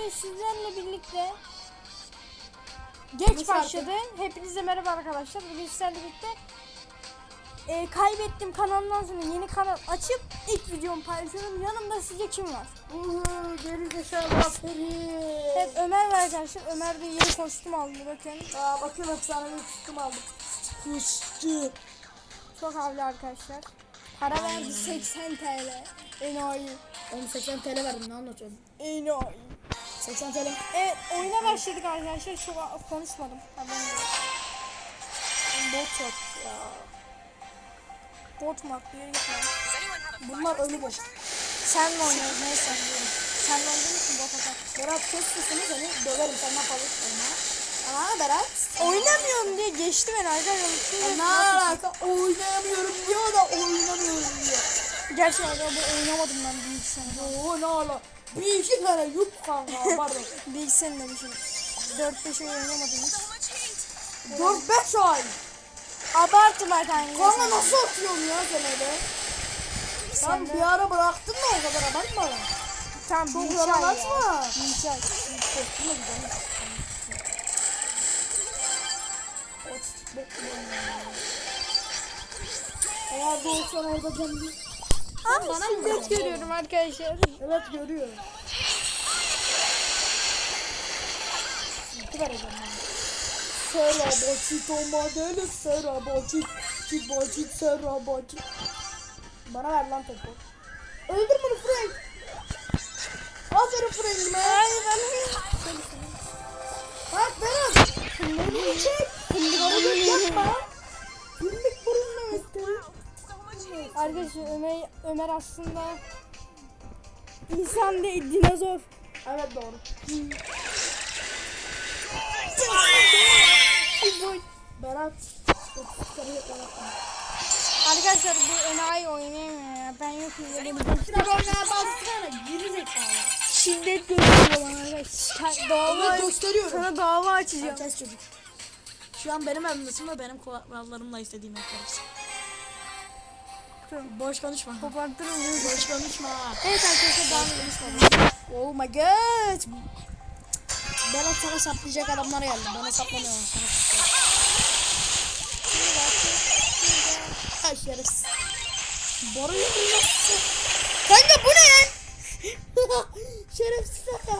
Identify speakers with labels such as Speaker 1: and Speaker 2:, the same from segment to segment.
Speaker 1: bugün sizlerle birlikte geç başladı. Hepinize merhaba arkadaşlar. Bugün sizlerle birlikte e, kaybettim kanalından sonra yeni kanal açıp ilk videomu paylaşıyorum. Yanımda sizce kim var?
Speaker 2: Uhu, geri zekalı.
Speaker 1: Evet Ömer var arkadaşlar. Ömer de yeni kostüm aldı bakın.
Speaker 2: Aa, bakın efsane bir kostüm aldım. Kuşçu.
Speaker 1: Çok havlu arkadaşlar. Para verdi 80 TL. Enayi.
Speaker 2: Oğlum 80 TL verdim ne anlatıyorum?
Speaker 1: Enayi.
Speaker 2: 80 TL.
Speaker 1: Evet oyuna başladık arkadaşlar. Çok konuşmadım. Haberin olsun. Bot yok ya. Bot mu atlıyor gitme.
Speaker 2: Bunlar ölü boş.
Speaker 1: Senle oynuyoruz neyse. Senle oynuyor musun bot atar?
Speaker 2: Berat kes sesini seni döverim senden fazla oyna. Aa Berat.
Speaker 1: Oynamıyorum diye geçti beni arkadaşlar.
Speaker 2: Ne alaka oynayamıyorum diyor da oynamıyorum diyor.
Speaker 1: Gerçi arkadaşlar oynamadım ben bilgisayarda.
Speaker 2: Oo ne ala. Bir iki tane yup kanka pardon.
Speaker 1: Bilgisayarın demişim. 4-5 ay oynamadım hiç.
Speaker 2: 4-5 ay.
Speaker 1: Abartma kanka.
Speaker 2: Kanka nasıl atıyorsun ya sen öyle?
Speaker 1: Sen de-
Speaker 2: bir ara bıraktın mı o kadar abartma.
Speaker 1: Tamam
Speaker 2: Çok
Speaker 1: bilgisayar
Speaker 2: yalan
Speaker 1: ya.
Speaker 2: atma. De güzelmiş. Otistik bekliyorum ya. Eğer doğursan orada canlı.
Speaker 1: Abi
Speaker 2: bana mı
Speaker 1: şiddet görüyorum arkadaşlar.
Speaker 2: Evet görüyor. İki vereceğim ben. Seraboçit domadelik seraboçit. Çiboçit seraboçit. Bana ver lan topu. Öldür bunu Frank. Aferin Frank'ime.
Speaker 1: Hayır ben
Speaker 2: Bak Berat. Beni çek. Fındık yapma.
Speaker 1: Arkadaşlar Ömer, Ömer aslında insan değil dinozor.
Speaker 2: Evet doğru. Berat.
Speaker 1: Arkadaşlar bu enayi oynayamıyor ya. Ben yokum ya. Beni
Speaker 2: Bir oynaya baksana geri zekalı.
Speaker 1: şiddet gösteriyor bana arkadaşlar. Dava,
Speaker 2: gösteriyorum.
Speaker 1: sana dava açacağım.
Speaker 2: Kes çocuk. Şu an benim evimdesin ve benim kurallarımla istediğimi yaparsın.
Speaker 1: Tamam.
Speaker 2: Boş konuşma.
Speaker 1: Kopartırım.
Speaker 2: Boş konuşma.
Speaker 1: Evet arkadaşlar edelim.
Speaker 2: Oh my god. Berat sana saplayacak adamlar geldi. Bana saplamıyor. Sana saplıyor. Ha şerefsiz. Boruyu nasıl? Kanka bu ne şerefsiz ya.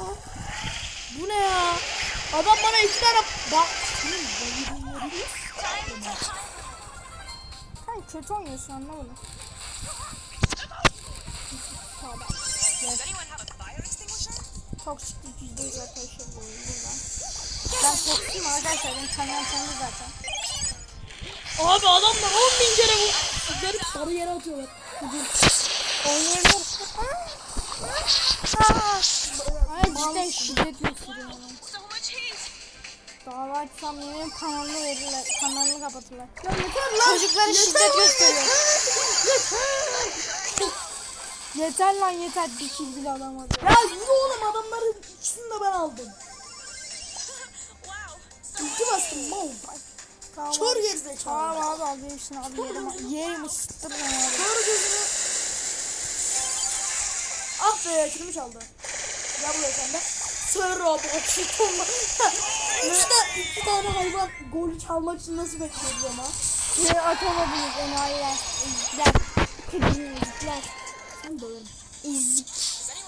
Speaker 2: Bu ne ya? Adam bana iki tane bak.
Speaker 1: Kötü oynuyorsun anlamadım. Toksiklik yüzde yüz arkadaşlar bu oyun buradan. Ben toksikim arkadaşlar. Beni tanıyan tanıdı zaten.
Speaker 2: Abi adamlar 10 bin kere bu. Garip sarı yere atıyorlar.
Speaker 1: Oynayabilir. Hayır cidden şiddet gösteriyor. Dava açsam yemin kanalını verirler. Kanalını kapatırlar.
Speaker 2: Ya yeter lan.
Speaker 1: Çocuklara şiddet gösteriyor.
Speaker 2: Yeter.
Speaker 1: Yeter lan yeter. Bir kill bile alamadı.
Speaker 2: Ya yürü oğlum adamların ikisini de ben aldım. İlki bastım mal.
Speaker 1: Tamam.
Speaker 2: Kör gerizekalı.
Speaker 1: Tamam abi alıyorsun abi yerim. Yerim ısıttır beni abi.
Speaker 2: Kör gözünü. Ah be kilimi çaldı. Ya buraya sen de. Sıra boksut olma. İşte iki tane hayvan golü çalmak için nasıl bekliyoruz ama.
Speaker 1: Ne atamadınız enayiler. İzler. Kıdırın izler.
Speaker 2: Sen döverim.
Speaker 1: İzik.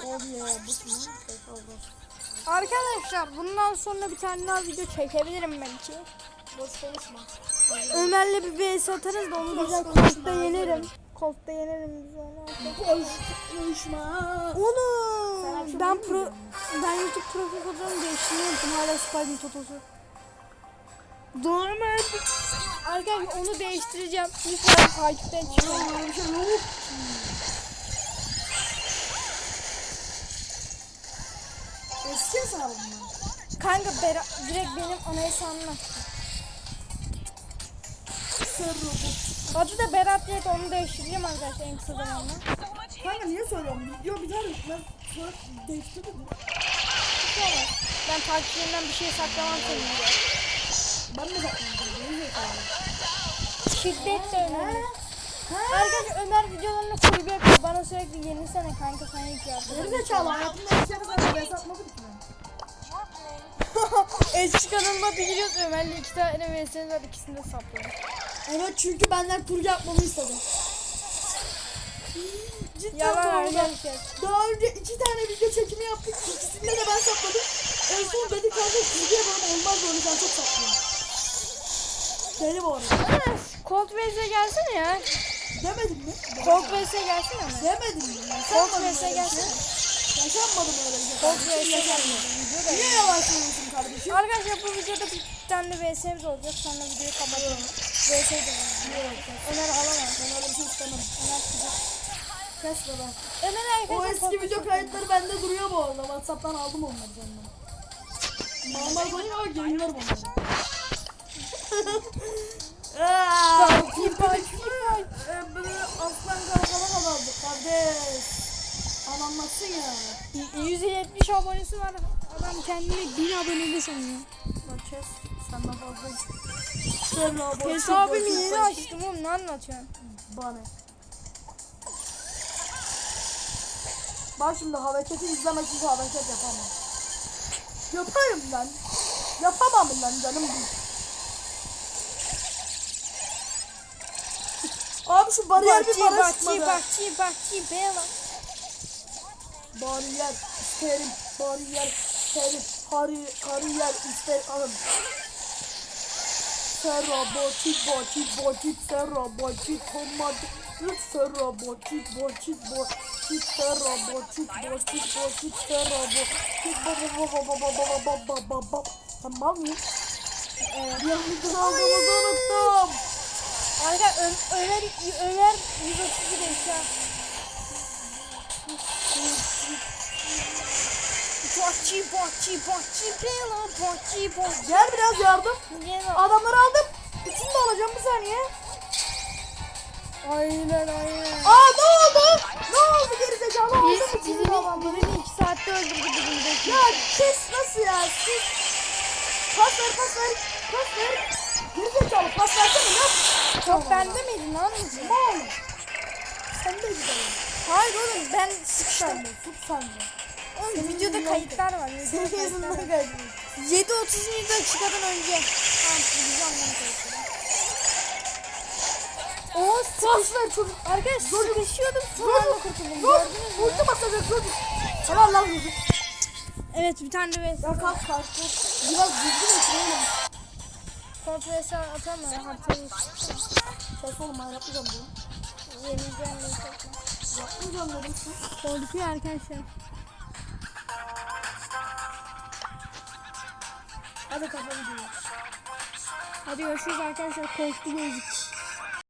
Speaker 2: Oldu ya bu kim lan? Peki, oldu.
Speaker 1: Arkadaşlar bundan sonra bir tane daha video çekebilirim belki.
Speaker 2: Boş konuşma.
Speaker 1: Ömer'le bir vs atarız da onu güzel koltukta yenerim. Koltukta yenerim biz onu.
Speaker 2: Boş konuşma.
Speaker 1: Oğlum ben pro ben YouTube profil fotoğrafımı değiştirmeyi unuttum hala Spidey totosu. Doğru mu? Arkadaşlar onu değiştireceğim. Lütfen takipten çıkın.
Speaker 2: Eski hesabım mı?
Speaker 1: Kanka direkt benim ana hesabımla. Adı da Berat de onu değiştireceğim arkadaşlar en kısa zamanda.
Speaker 2: Kanka niye söylüyorum? Video biter bitmez sonra değiştirdim.
Speaker 1: Sonra ben takipçilerinden bir şey saklamam senin diye.
Speaker 2: Ben de bakmayacağım. Geri zekalı.
Speaker 1: Şiddet de önemli. Arkadaşlar Ömer videolarını kulübe yapıyor. Bana sürekli yeni sene kanka sen hiç yapma.
Speaker 2: Geri zekalı. Hayatımda bir kere sana ders atmadım ki ben.
Speaker 1: eski kanalıma bir giriyoruz Ömer'le iki tane VS'niz var ikisini de sapladım.
Speaker 2: Evet çünkü benden tur yapmamı istedi. Cidden
Speaker 1: Yalan
Speaker 2: arada.
Speaker 1: arkadaşlar.
Speaker 2: Daha önce iki tane video çekimi yaptık. İkisinde de ben sapladım. En son dedi kanka kurgu yapalım olmaz böyle sen çok saplıyorsun. Deli bu arada.
Speaker 1: Ömer, Colt vs gelsene ya.
Speaker 2: Demedim mi?
Speaker 1: Colt vs gelsene mi?
Speaker 2: Demedim mi?
Speaker 1: Colt
Speaker 2: Yaşanmadım
Speaker 1: vs
Speaker 2: öyle bir
Speaker 1: gelsene.
Speaker 2: şey. Yaşanmadım öyle bir şey.
Speaker 1: Vs
Speaker 2: yaşanmadı.
Speaker 1: gelsene.
Speaker 2: Niye yalan söylüyorsun kardeşim?
Speaker 1: Arkadaşlar bu videoda bir tane VS'miz olacak. Sonra videoyu kapatalım. VS de var. Ömer alamaz.
Speaker 2: Öyle bir şey istemem.
Speaker 1: Ömer kızı.
Speaker 2: Kes baba.
Speaker 1: Ömer
Speaker 2: O
Speaker 1: arkadaşlar.
Speaker 2: eski video kayıtları bende duruyor bu arada. Whatsapp'tan aldım onları senden. Normal koyayım ama yayınlarım onları. Aaa,
Speaker 1: Parti parti.
Speaker 2: Ee, böyle aslan karakolak adamdı kardeş. Anlatsın ya.
Speaker 1: 170 abonesi var. Adam kendini 1000 aboneli sanıyor.
Speaker 2: Bak kes. Senden fazla. Sen ne yapıyorsun?
Speaker 1: Hesabımı yeni açtım oğlum ne anlatıyorsun?
Speaker 2: Bana. Bak şimdi hareketi izlemek için hareket yapamam. Yaparım lan. Yapamam lan canım bu. Abi şu bariyer bir
Speaker 1: Bahçi
Speaker 2: para
Speaker 1: bahçi
Speaker 2: çıkmadı.
Speaker 1: bahçi bahçi bela.
Speaker 2: Bariyer isterim. Bariyer isterim. Hari, kariyer isterim. Serra boçit boçit boçit serra boçit komadi. Üç serra boçit boçit boçit serra boçit boçit boçit serra boçit baba baba baba baba baba baba. Tamam mı?
Speaker 1: Evet.
Speaker 2: Yanlış aldığımızı unuttum.
Speaker 1: Arka Ö Ömer Ömer 131 eşya. Bahçi bahçi bahçi bela bahçi bahçi.
Speaker 2: Gel biraz yardım.
Speaker 1: Bela.
Speaker 2: Adamları aldım. Üçünü de alacağım bir saniye.
Speaker 1: Aynen aynen.
Speaker 2: Aa ne oldu? Ne oldu gerizekalı? Aldım üçünü de adamları.
Speaker 1: birini 2 saatte öldürdü de.
Speaker 2: Ya kes nasıl ya? Siz pas ver pas ver pas ver. Gerizekalı pas versene ne yap?
Speaker 1: Çok bende miydi lan mısın?
Speaker 2: Mal. Sen de gidelim.
Speaker 1: Hayır oğlum ben sıkıştım.
Speaker 2: de.
Speaker 1: Oğlum videoda kayıtlar var.
Speaker 2: Senin yüzünden
Speaker 1: var.
Speaker 2: kaydettim.
Speaker 1: 7.30. dakikadan önce. Tamam bulacağım ben kayıtları. Oo
Speaker 2: ver çocuk.
Speaker 1: Arkadaş sıkışıyordum
Speaker 2: Çocuk.
Speaker 1: anda kurtuldum.
Speaker 2: Dur.
Speaker 1: Gördünüz mü?
Speaker 2: Ulti basacak çocuk. Helal lan çocuk.
Speaker 1: Evet bir tane de.
Speaker 2: Ya kalk kalk. Biraz düzgün et oğlum.
Speaker 1: Kontrol atamam ya haritayı.
Speaker 2: Ses oğlum ben yapmayacağım bunu.
Speaker 1: Yenileceğim.
Speaker 2: Yapmayacağım dedim.
Speaker 1: Korkuyor arkadaşlar.
Speaker 2: Hadi kafa gidiyor.
Speaker 1: Hadi görüşürüz arkadaşlar. Korktu gözük.